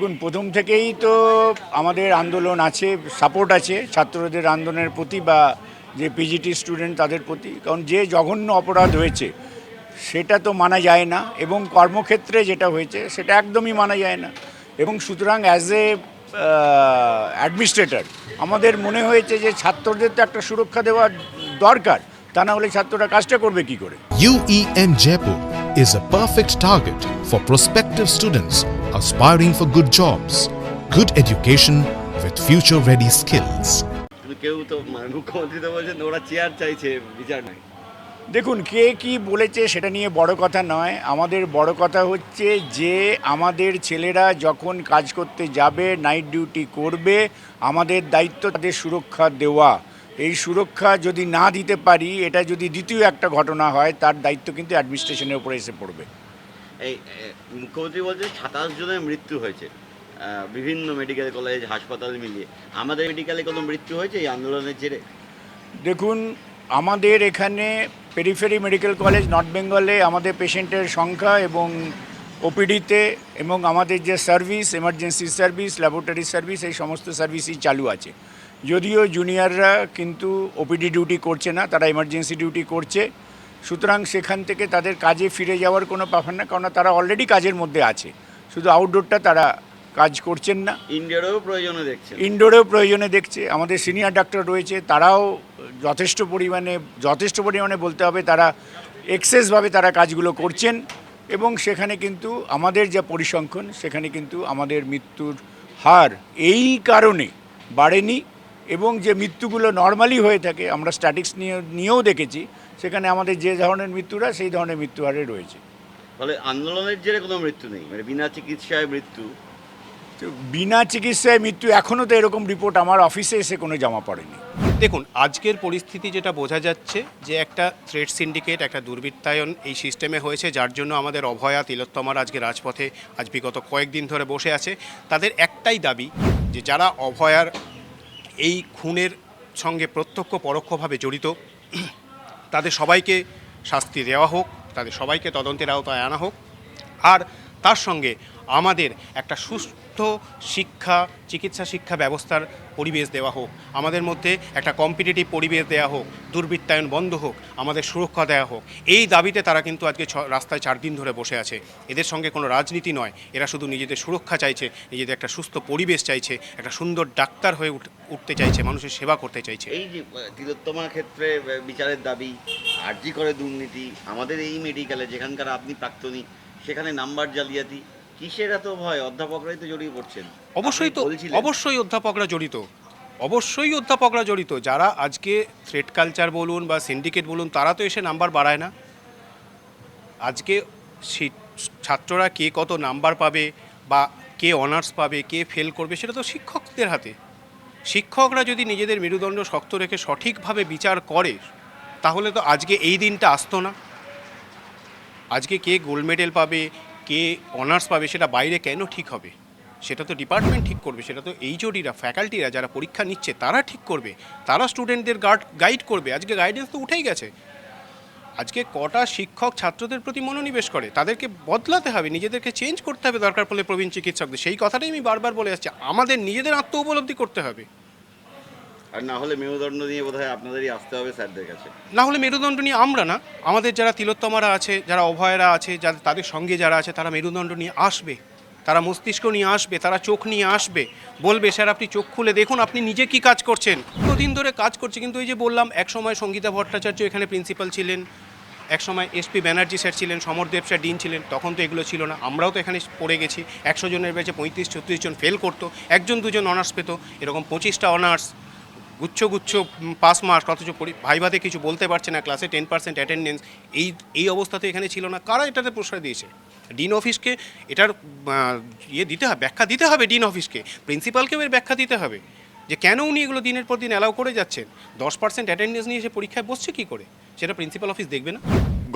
দেখুন, প্রথম থেকেই তো আমাদের আন্দোলন আছে সাপোর্ট আছে, ছাত্রদের আন্দোলনের প্রতি বা যে পিজিটি স্টুডেন্ট তাদের প্রতি। কারণ যে জঘন্য অপরাধ হয়েছে, সেটা তো মানা যায় না এবং কর্মক্ষেত্রে যেটা হয়েছে, সেটা একদমই মানা যায় না। এবং সুতরাং অ্যাজ এ অ্যাডমিনিস্ট্রেটর আমাদের মনে হয়েছে যে ছাত্রদের তো একটা সুরক্ষা দেওয়া দরকার, তা না হলে ছাত্ররা কাজটা করবে কি করে? UEN Jaipur is a perfect target for prospective students aspiring for good jobs, good education with future ready skills. কেউ তো মুখ্যমন্ত্রী তো বলছেন ওরা চেয়ার চাইছে বিচার নাই। দেখুন কে কি বলেছে সেটা নিয়ে বড় কথা নয়। আমাদের বড় কথা হচ্ছে যে আমাদের ছেলেরা যখন কাজ করতে যাবে নাইট ডিউটি করবে আমাদের দায়িত্ব তাদের সুরক্ষা দেওয়া। এই সুরক্ষা যদি না দিতে পারি এটা যদি দ্বিতীয় একটা ঘটনা হয় তার দায়িত্ব কিন্তু অ্যাডমিনিস্ট্রেশনের উপরে এসে পড়বে। এই মুখ্যমন্ত্রী বলছে সাতাশ জনের মৃত্যু হয়েছে। বিভিন্ন মেডিকেল কলেজ হাসপাতাল মিলিয়ে। আমাদের মেডিকেলে কোনো মৃত্যু হয়েছে এই আন্দোলনের জেরে? দেখুন, আমাদের এখানে পেরিফেরি মেডিকেল কলেজ নর্থ বেঙ্গলে আমাদের পেশেন্টের সংখ্যা এবং ওপিডিতে এবং আমাদের যে service emergency service laboratory service এই সমস্ত সার্ভিসই চালু আছে। যদিও জুনিয়ররা কিন্তু ওপিডি ডিউটি করছে না, তারা এমার্জেন্সি ডিউটি করছে। সুতরাং সেখান থেকে তাদের কাজে ফিরে যাওয়ার কোনো ব্যাপার না কারণ তারা অলরেডি কাজের মধ্যে আছে। শুধু আউটডোরটা তারা কাজ করছেন না। ইন্ডিয়ারও প্রয়োজনে দেখছেন। ইনডোরেও প্রয়োজনে দেখছে। আমাদের সিনিয়র ডাক্তার রয়েছে তারাও যথেষ্ট পরিমাণে যথেষ্ট পরিমাণে বলতে হবে তারা এক্সেসভাবে তারা কাজগুলো করছেন এবং সেখানে কিন্তু আমাদের যা পরিসংখ্যান সেখানে কিন্তু আমাদের মৃত্যুর হার এই কারণে বাড়েনি এবং যে মৃত্যুগুলো নর্মালি হয়ে থাকে আমরা স্ট্যাটিক্স নিয়ে নিয়েও দেখেছি সেখানে আমাদের যে ধরনের মৃত্যুরা সেই ধরনের মৃত্যু হারে রয়েছে। ফলে আন্দোলনের জেরে কোনো মৃত্যু নেই? মানে বিনা চিকিৎসায় মৃত্যু? তো বিনা চিকিৎসায় মৃত্যু এখনও তো এরকম রিপোর্ট আমার অফিসে এসে কোনো জমা পড়েনি। দেখুন আজকের পরিস্থিতি যেটা বোঝা যাচ্ছে যে একটা থ্রেড সিন্ডিকেট একটা দুর্বৃত্তায়ন এই সিস্টেমে হয়েছে যার জন্য আমাদের অভয়া তিলোত্তমার আজকে রাজপথে আজ বিগত কয়েকদিন ধরে বসে আছে। তাদের একটাই দাবি যে যারা অভয়ার এই খুনের সঙ্গে প্রত্যক্ষ পরোক্ষভাবে জড়িত তাদের সবাইকে শাস্তি দেওয়া হোক তাদের সবাইকে তদন্তের আওতায় আনা হোক। আর তার সঙ্গে আমাদের একটা সুস্থ শিক্ষা চিকিৎসা শিক্ষা ব্যবস্থার পরিবেশ দেওয়া হোক আমাদের মধ্যে একটা কম্পিটিটিভ পরিবেশ দেওয়া হোক দুর্বৃত্তায়ন বন্ধ হোক আমাদের সুরক্ষা দেওয়া হোক এই দাবিতে তারা কিন্তু আজকে রাস্তায় চার দিন ধরে বসে আছে। এদের সঙ্গে কোনো রাজনীতি নয় এরা শুধু নিজেদের সুরক্ষা চাইছে নিজেদের একটা সুস্থ পরিবেশ চাইছে একটা সুন্দর ডাক্তার হয়ে উঠ- উঠতে চাইছে মানুষের সেবা করতে চাইছে। এই যে আহ, তিলোত্তমার ক্ষেত্রে বিচারের দাবি আর্জি করে দুর্নীতি আমাদের এই মেডিকেলে যেখানকার আপনি প্রাক্তনী সেখানে নাম্বার জালিয়াতি কিসের এত ভয়? অধ্যাপকরাই তো জড়িয়ে পড়ছেন। অবশ্যই তো অবশ্যই অধ্যাপকরা জড়িত। অবশ্যই অধ্যাপকরা জড়িত। যারা আজকে থ্রেড কালচার বলুন বা সিন্ডিকেট বলুন তারা তো এসে নাম্বার বাড়ায় না। আজকে ছাত্ররা কে কত নাম্বার পাবে বা কে অনার্স পাবে কে ফেল করবে সেটা তো শিক্ষকদের হাতে। শিক্ষকরা যদি নিজেদের মেরুদণ্ড শক্ত রেখে সঠিকভাবে বিচার করে তাহলে তো আজকে এই দিনটা আসতো না। আজকে কে গোল্ড মেডেল পাবে, কে অনার্স পাবে সেটা বাইরে কেন ঠিক হবে? সেটা তো ডিপার্টমেন্ট ঠিক করবে, সেটা তো এইচওডিরা ফ্যাকাল্টিরা যারা পরীক্ষা নিচ্ছে তারা ঠিক করবে, তারা স্টুডেন্টদের গার্ড গাইড করবে। আজকে গাইডেন্স তো উঠেই গেছে। আজকে কটা শিক্ষক ছাত্রদের প্রতি মনোনিবেশ করে, তাদেরকে বদলাতে হবে, নিজেদেরকে চেঞ্জ করতে হবে দরকার পড়লে প্রবীণ চিকিৎসকদের। সেই কথাটাই আমি বারবার বলে যাচ্ছি, আমাদের নিজেদের আত্ম উপলব্ধি করতে হবে। আর না হলে মেরুদণ্ড নিয়ে বোধহয় আপনাদেরই আসতে হবে স্যারদের কাছে। না হলে মেরুদণ্ড নিয়ে আমরা না, আমাদের যারা তিলোত্তমারা আছে, যারা অভয়রা আছে, যারা তাদের সঙ্গে যারা আছে, তারা মেরুদণ্ড নিয়ে আসবে, তারা মস্তিষ্ক নিয়ে আসবে, তারা চোখ নিয়ে আসবে। বলবে, স্যার, আপনি চোখ খুলে দেখুন, আপনি নিজে কি কাজ করছেন? দিন ধরে কাজ করছে, কিন্তু এই যে বললাম এক সময় সঙ্গীতা ভট্টাচার্য এখানে প্রিন্সিপাল ছিলেন এক সময় এসপি ব্যানার্জি স্যার ছিলেন সমরদেব স্যার ডিন ছিলেন, তখন তো এগুলো ছিল না। আমরাও তো এখানে পড়ে গেছি, একশো জনের বেঁচে পঁয়ত্রিশ, ছত্রিশ জন ফেল করতো, একজন দুজন অনার্স পেতো, এরকম পঁচিশটা অনার্স গুচ্ছ গুচ্ছ পাস মার্কস অথচ ভাইভাতে কিছু বলতে পারছে না ক্লাসে টেন পার্সেন্ট অ্যাটেন্ডেন্স এই এই অবস্থাতে এখানে ছিল না। কারা এটাতে প্রশ্রয় দিয়েছে? ডিন অফিসকে এটার ইয়ে দিতে হবে, ব্যাখ্যা দিতে হবে ডিন অফিসকে প্রিন্সিপালকেও এর ব্যাখ্যা দিতে হবে যে কেন উনি এগুলো দিনের পর দিন অ্যালাউ করে যাচ্ছেন? দশ পার্সেন্ট অ্যাটেন্ডেন্স নিয়ে এসে পরীক্ষায় বসছে কী করে? সেটা প্রিন্সিপাল অফিস দেখবে না?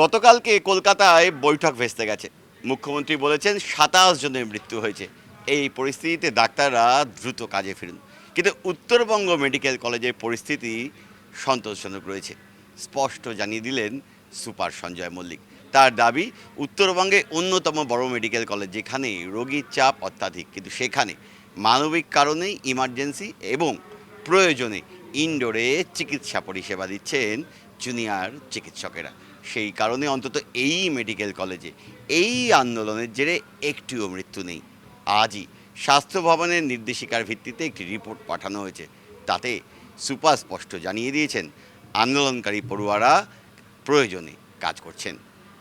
গতকালকে কলকাতায় বৈঠক ভেস্তে গেছে। মুখ্যমন্ত্রী বলেছেন সাতাশ জনের মৃত্যু হয়েছে। এই পরিস্থিতিতে ডাক্তাররা দ্রুত কাজে ফিরুন। কিন্তু উত্তরবঙ্গ মেডিকেল কলেজের পরিস্থিতি সন্তোষজনক রয়েছে। স্পষ্ট জানিয়ে দিলেন সুপার সঞ্জয় মল্লিক। তার দাবি, উত্তরবঙ্গে অন্যতম বড় মেডিকেল কলেজ যেখানে রোগীর চাপ অত্যাধিক, কিন্তু সেখানে মানবিক কারণেই ইমার্জেন্সি এবং প্রয়োজনে ইনডোরে চিকিৎসা পরিষেবা দিচ্ছেন জুনিয়র চিকিৎসকেরা। সেই কারণে অন্তত এই মেডিকেল কলেজে এই আন্দোলনের জেরে একটিও মৃত্যু নেই। আজই স্বাস্থ্য ভবনের নির্দেশিকার ভিত্তিতে একটি রিপোর্ট পাঠানো হয়েছে। তাতে সুপার স্পষ্ট জানিয়ে দিয়েছেন, আন্দোলনকারী পড়ুয়ারা প্রয়োজনে কাজ করছেন।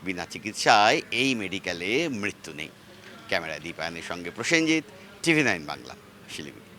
বিনা চিকিৎসায় এই মেডিকেলে মৃত্যু নেই। ক্যামেরা দীপায়নের সঙ্গে প্রসেনজিৎ, টিভি নাইন বাংলা, শিলিগুড়ি।